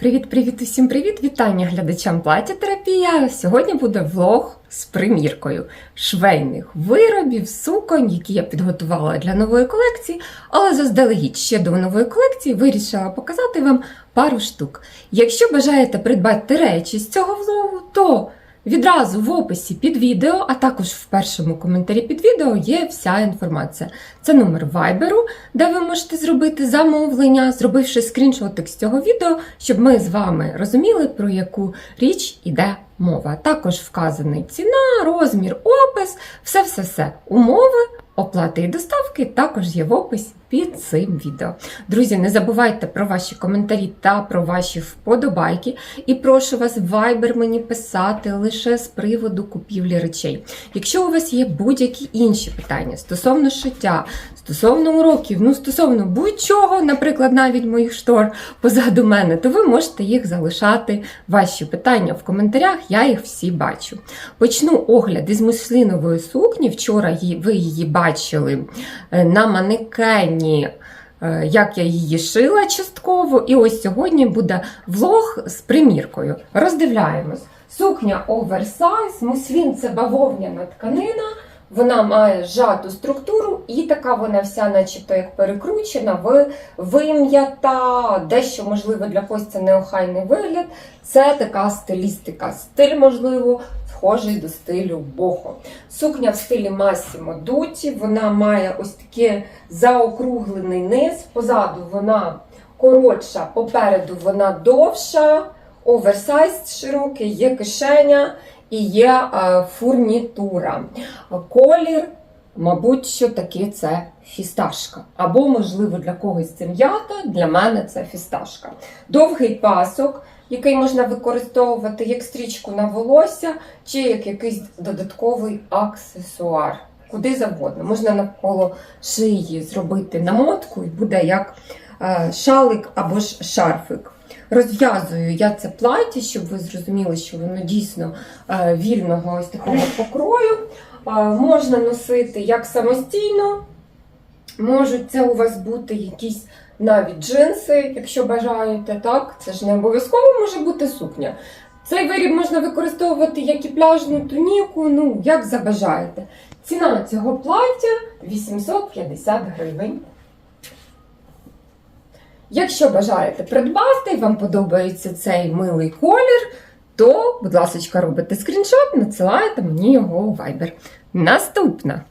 Привіт-привіт усім привіт! Вітання глядачам плаття-терапія. Сьогодні буде влог з приміркою швейних виробів, суконь, які я підготувала для нової колекції, але заздалегідь ще до нової колекції вирішила показати вам пару штук. Якщо бажаєте придбати речі з цього влогу, то Відразу в описі під відео, а також в першому коментарі під відео є вся інформація. Це номер вайберу, де ви можете зробити замовлення, зробивши скріншотик з цього відео, щоб ми з вами розуміли, про яку річ іде мова. Також вказаний ціна, розмір, опис, все-все-все. Умови, оплати і доставки також є в описі під цим відео. Друзі, не забувайте про ваші коментарі та про ваші вподобайки. І прошу вас вайбер мені писати лише з приводу купівлі речей. Якщо у вас є будь-які інші питання стосовно шиття, стосовно уроків, ну стосовно будь-чого, наприклад, навіть моїх штор позаду мене, то ви можете їх залишати ваші питання в коментарях, я їх всі бачу. Почну огляд із муслінової сукні. Вчора ви її бачили е, на манекені. е, Як я її шила частково, і ось сьогодні буде влог з приміркою. Роздивляємось. Сукня оверсайз, муслін це бавовняна тканина. Вона має зжату структуру, і така вона вся, начебто, як перекручена, вим'ята, дещо, можливо, для когось це неохайний вигляд. Це така стилістика. Стиль, можливо, схожий до стилю бохо. Сукня в стилі Massimo Dutti, вона має ось такий заокруглений низ. Позаду вона коротша, попереду вона довша, оверсайз широкий, є кишеня і є е, фурнітура. Колір, мабуть, що таки це фісташка. Або, можливо, для когось це м'ята, для мене це фісташка. Довгий пасок, який можна використовувати як стрічку на волосся, чи як якийсь додатковий аксесуар. Куди завгодно. Можна навколо шиї зробити намотку і буде як е, шалик або ж шарфик. Розв'язую я це плаття, щоб ви зрозуміли, що воно дійсно е, вільного ось такого покрою. Е, можна носити як самостійно, можуть це у вас бути якісь навіть джинси, якщо бажаєте. так? Це ж не обов'язково може бути сукня. Цей виріб можна використовувати як і пляжну туніку, ну, як забажаєте. Ціна цього плаття 850 гривень. Якщо бажаєте придбати, вам подобається цей милий колір, то, будь ласка, робите скріншот, надсилаєте мені його у Viber. Наступна.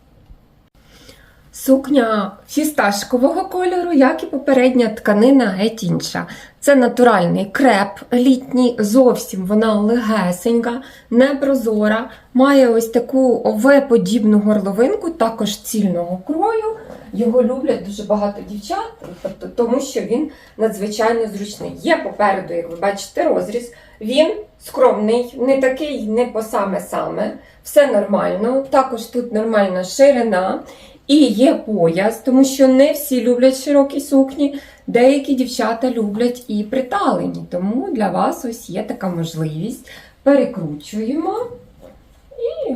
Сукня фісташкового кольору, як і попередня тканина геть інша. Це натуральний креп літній, зовсім вона легесенька, непрозора, має ось таку ове-подібну горловинку, також цільного крою. Його люблять дуже багато дівчат, тобто, тому що він надзвичайно зручний. Є попереду, як ви бачите, розріз. Він скромний, не такий, не по саме-саме. Все нормально. Також тут нормальна ширина. І є пояс, тому що не всі люблять широкі сукні, деякі дівчата люблять і приталені. Тому для вас ось є така можливість. Перекручуємо і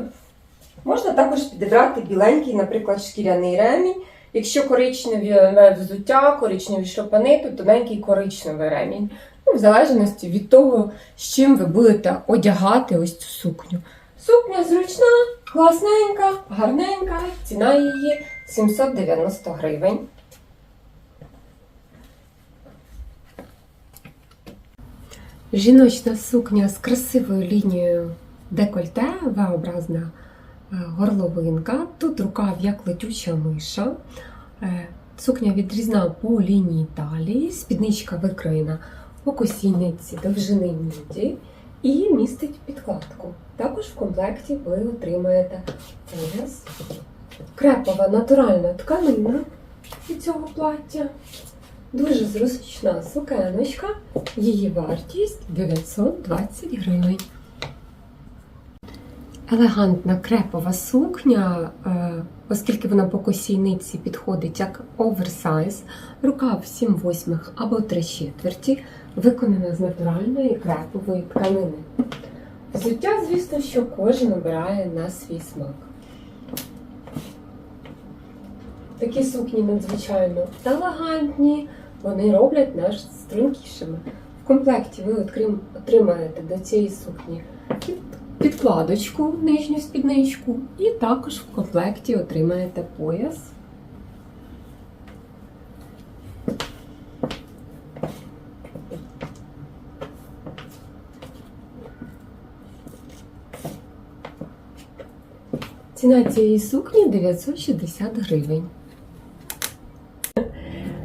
можна також підібрати біленький, наприклад, шкіряний ремінь. Якщо коричневі взуття, коричневі шльопани, то тоненький коричневий ремінь. Ну, в залежності від того, з чим ви будете одягати ось цю сукню. Сукня зручна, класненька, гарненька, ціна її 790 гривень. Жіночна сукня з красивою лінією декольте, V-образна горловинка. Тут рукав як летюча миша. Е, Сукня відрізна по лінії талії, спідничка викроєна по косійниці довжини міді і містить підкладку. Також в комплекті ви отримаєте пояс. Крепова натуральна тканина від цього плаття. Дуже зручна сукеночка. Її вартість 920 гривень. Елегантна крепова сукня, е, оскільки вона по косійниці підходить як оверсайз, рукав 7 восьмих або 3 четверті, виконана з натуральної крепової тканини. Взуття, звісно, що кожен обирає на свій смак. Такі сукні надзвичайно елегантні, вони роблять нас стрункішими. В комплекті ви отримаєте до цієї сукні підкладочку, нижню спідничку, і також в комплекті отримаєте пояс. Ціна цієї сукні 960 гривень.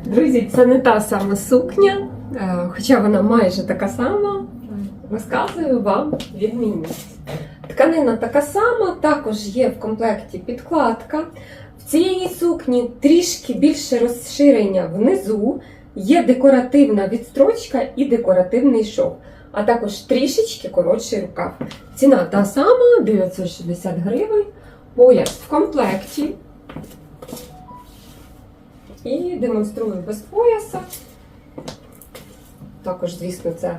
Друзі, це не та сама сукня, е, хоча вона майже така сама. Розказую вам відмінність. Тканина така сама, також є в комплекті підкладка. В цієї сукні трішки більше розширення внизу, є декоративна відстрочка і декоративний шов, а також трішечки коротший рукав. Ціна та сама 960 гривень. Пояс в комплекті. І демонструю без пояса. Також, звісно, це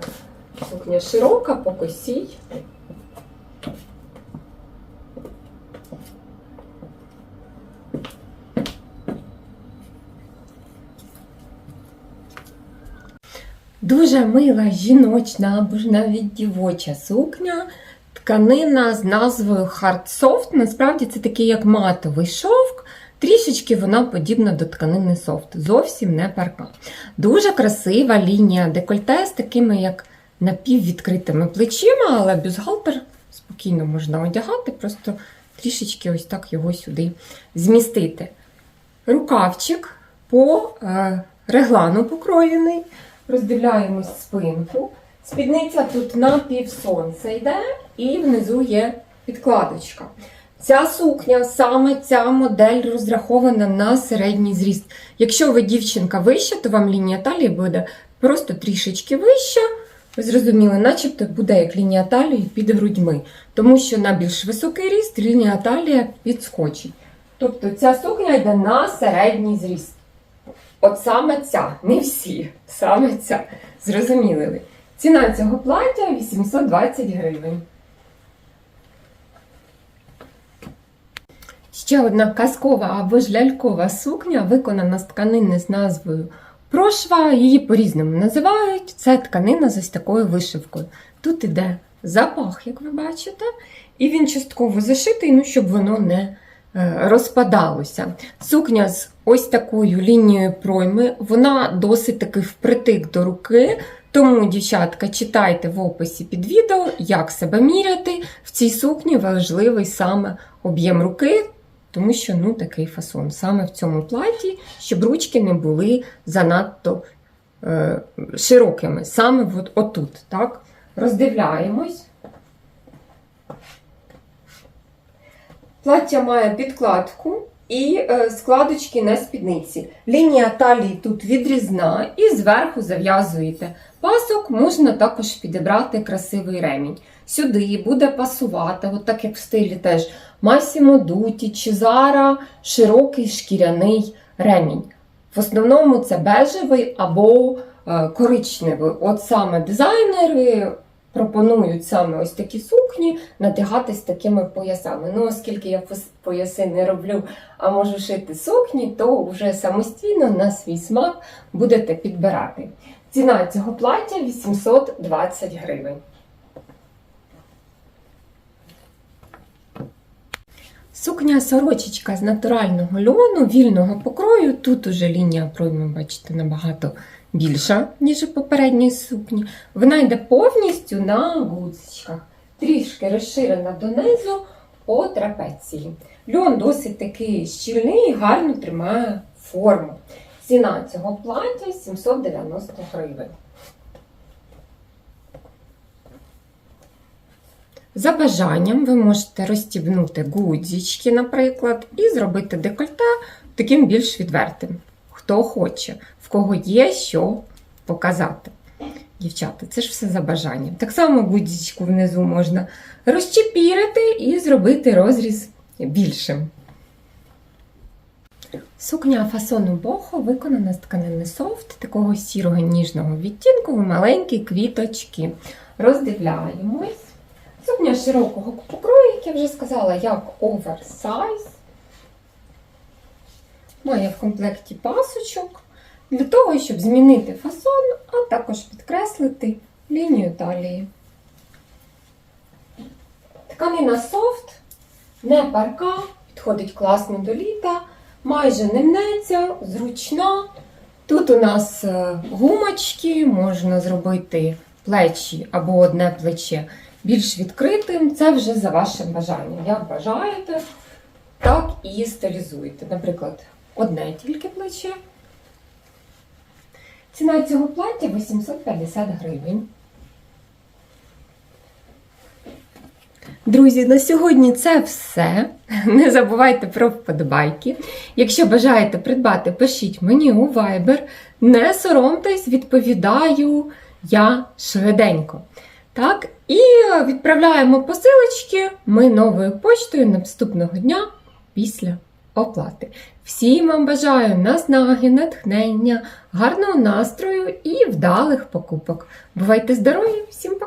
сукня широка по косій. Дуже мила жіночна або ж навіть дівоча сукня. Тканина з назвою Hard Soft. Насправді це такий як матовий шовк. Трішечки вона подібна до тканини софт, зовсім не парка. Дуже красива лінія декольте з такими як напіввідкритими плечима, але бюстгальтер спокійно можна одягати, просто трішечки ось так його сюди змістити. Рукавчик по е, реглану покроєний. Роздивляємось спинку. Спідниця тут на півсонця йде, і внизу є підкладочка. Ця сукня, саме ця модель розрахована на середній зріст. Якщо ви дівчинка вища, то вам лінія талії буде просто трішечки вища. Ви зрозуміли, начебто буде як лінія талії під грудьми, тому що на більш високий ріст лінія талія підскочить. Тобто ця сукня йде на середній зріст. От саме ця, не всі, саме ця. Зрозуміли ви. Ціна цього плаття 820 гривень. Ще одна казкова або ж лялькова сукня, виконана з тканини з назвою прошва. Її по-різному називають. Це тканина з ось такою вишивкою. Тут іде запах, як ви бачите, і він частково зашитий, ну, щоб воно не розпадалося. Сукня з ось такою лінією пройми, вона досить таки впритик до руки. Тому, дівчатка, читайте в описі під відео, як себе міряти. В цій сукні важливий саме об'єм руки, тому що ну, такий фасон. Саме в цьому платі, щоб ручки не були занадто е, широкими. Саме от, отут. Так? Роздивляємось. Плаття має підкладку і е, складочки на спідниці. Лінія талії тут відрізна, і зверху зав'язуєте пасок, можна також підібрати красивий ремінь. Сюди буде пасувати, от так як в стилі теж Massimo Dutti чи Zara, широкий шкіряний ремінь. В основному це бежевий або е, коричневий. От саме дизайнери пропонують саме ось такі сукні надягати з такими поясами. Ну, оскільки я пояси не роблю, а можу шити сукні, то вже самостійно на свій смак будете підбирати. Ціна цього плаття 820 гривень. Сукня сорочечка з натурального льону, вільного покрою. Тут уже лінія пройми, бачите, набагато більша, ніж у попередній сукні. Вона йде повністю на гудзичках, трішки розширена донизу по трапеції. Льон досить такий щільний і гарно тримає форму. Ціна цього плаття 790 гривень. За бажанням ви можете розстібнути гудзички, наприклад, і зробити декольте таким більш відвертим. Хто хоче, кого є що показати. Дівчата, це ж все за бажанням. Так само гудзичку внизу можна розчепірити і зробити розріз більшим. Сукня фасону бохо виконана з тканини софт, такого сірого ніжного відтінку, в маленькі квіточки. Роздивляємось. Сукня широкого покрою, як я вже сказала, як оверсайз. Має в комплекті пасочок. Для того, щоб змінити фасон, а також підкреслити лінію талії. Тканина софт, не парка, підходить класно до літа, майже не мнеться, зручна. Тут у нас е, гумочки, можна зробити плечі або одне плече більш відкритим. Це вже за вашим бажанням. Як бажаєте, так і стилізуєте. Наприклад, одне тільки плече. Ціна цього плаття 850 гривень. Друзі, на сьогодні це все. Не забувайте про вподобайки. Якщо бажаєте придбати, пишіть мені у Viber. Не соромтесь, відповідаю я швиденько. Так, і відправляємо посилочки ми новою почтою наступного дня після оплати. Всім вам бажаю наснаги, натхнення, гарного настрою і вдалих покупок. Бувайте здорові! Всім